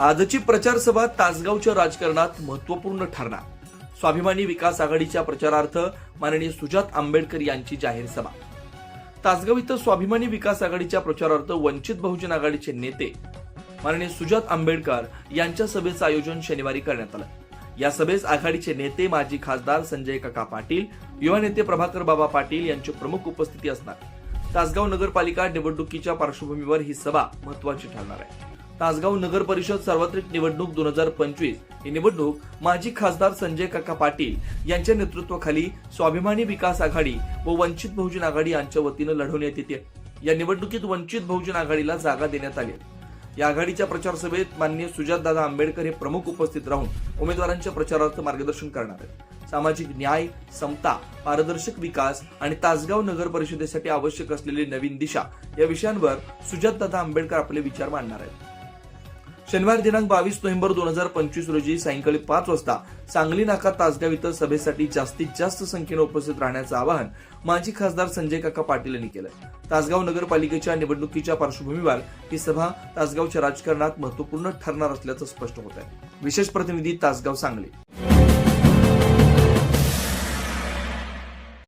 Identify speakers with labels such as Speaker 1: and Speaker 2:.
Speaker 1: आजची प्रचार सभा तासगावच्या राजकारणात महत्त्वपूर्ण ठरणार. स्वाभिमानी विकास आघाडीच्या प्रचारार्थ माननीय सुजात आंबेडकर यांची जाहीर सभा. तासगाव इथं स्वाभिमानी विकास आघाडीच्या प्रचारार्थ वंचित बहुजन आघाडीचे नेते माननीय सुजात आंबेडकर यांच्या सभेचं आयोजन शनिवारी करण्यात आलं. या सभेस आघाडीचे नेते माजी खासदार संजय काका पाटील युवा नेते प्रभाकर बाबा पाटील यांची प्रमुख उपस्थिती असणार. तासगाव नगरपालिका निवडणुकीच्या पार्श्वभूमीवर ही सभा महत्वाची ठरणार आहे. तासगाव नगर परिषद सार्वत्रिक निवडणूक दोन हजार पंचवीस. ही निवडणूक माजी खासदार संजय काका पाटील यांच्या नेतृत्वाखाली स्वाभिमानी विकास आघाडी व वंचित बहुजन आघाडी यांच्या वतीनं लढवण्यात येते या निवडणुकीत वंचित बहुजन आघाडीला जागा देण्यात आली या आघाडीच्या प्रचार सभेत माननीय सुजातदादा आंबेडकर हे प्रमुख उपस्थित राहून उमेदवारांच्या प्रचारार्थ मार्गदर्शन करणार आहेत. सामाजिक न्याय समता पारदर्शक विकास आणि तासगाव नगर परिषदेसाठी आवश्यक असलेली नवीन दिशा या विषयांवर सुजातदादा आंबेडकर आपले विचार मांडणार आहेत. शनिवार दिनांक बावीस नोव्हेंबर दोन हजार पंचवीस रोजी सायंकाळी पाच वाजता सांगली नाका तासगाव इथं सभेसाठी जास्तीत जास्त संख्येनं उपस्थित राहण्याचं आवाहन माजी खासदार संजय काका पाटील यांनी केलं. तासगाव नगरपालिकेच्या निवडणुकीच्या पार्श्वभूमीवर ही सभा तासगावच्या राजकारणात महत्त्वपूर्ण ठरणार असल्याचं स्पष्ट होत आहे विशेष प्रतिनिधी तासगाव सांगली.